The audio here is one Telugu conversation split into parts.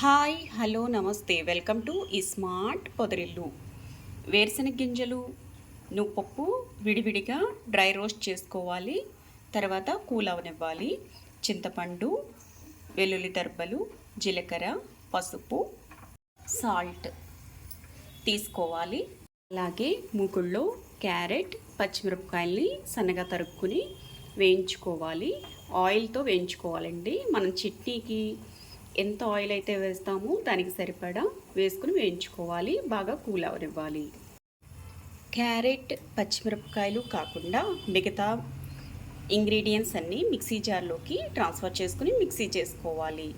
హాయ్ హలో నమస్తే. వెల్కమ్ టు ఈ స్మార్ట్ పొదరిల్లు. వేరుశనగ గింజలు నువ్వుపప్పు విడివిడిగా డ్రై రోస్ట్ చేసుకోవాలి. తర్వాత కూల్ అవనివ్వాలి. చింతపండు వెల్లుల్లి దర్బలు జీలకర్ర పసుపు సాల్ట్ తీసుకోవాలి. అలాగే మూకుల్లో క్యారెట్ పచ్చిమిరపకాయల్ని సన్నగా తరుక్కుని వేయించుకోవాలి. ఆయిల్తో వేయించుకోవాలండి. మనం చట్నీకి ఎంత ఆయిల్ అయితే వేస్తామో దానికి సరిపడా వేసుకుని వేయించుకోవాలి. బాగా కూల్ అవనివ్వాలి. క్యారెట్ పచ్చిమిరపకాయలు కాకుండా మిగతా ఇంగ్రీడియంట్స్ అన్నీ మిక్సీ జార్లోకి ట్రాన్స్ఫర్ చేసుకుని మిక్సీ చేసుకోవాలి.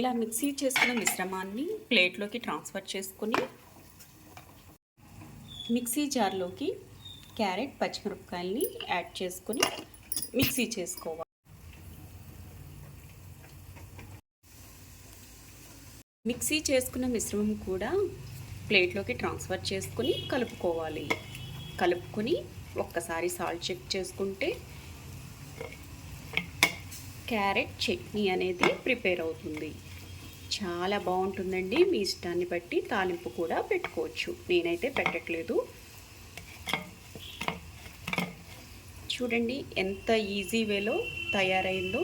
ఇలా మిక్సీ చేసుకున్న మిశ్రమాన్ని ప్లేట్లోకి ట్రాన్స్ఫర్ చేసుకుని మిక్సీ జార్లోకి క్యారెట్ పచ్చిమిరపకాయల్ని యాడ్ చేసుకుని మిక్సీ చేసుకోవాలి. మిక్సీ చేసుకున్న మిశ్రమం కూడా ప్లేట్లోకి ట్రాన్స్ఫర్ చేసుకుని కలుపుకోవాలి. కలుపుకొని ఒక్కసారి సాల్ట్ చెక్ చేసుకుంటే క్యారెట్ చట్నీ అనేది ప్రిపేర్ అవుతుంది. చాలా బాగుంటుందండి. మీ ఇష్టాన్ని బట్టి తాలింపు కూడా పెట్టుకోవచ్చు. నేనైతే పెట్టట్లేదు. చూడండి ఎంత ఈజీ వేలో తయారైందో.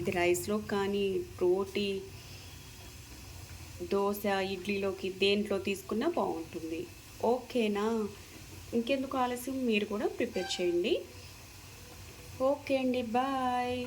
ఇది రైస్లో కానీ రోటీ దోశ ఇడ్లీలోకి దేంట్లో తీసుకున్నా బాగుంటుంది. ఓకేనా? ఇంకెందుకు ఆలస్యం? మీరు కూడా ప్రిపేర్ చేయండి. ఓకే అండి బాయ్.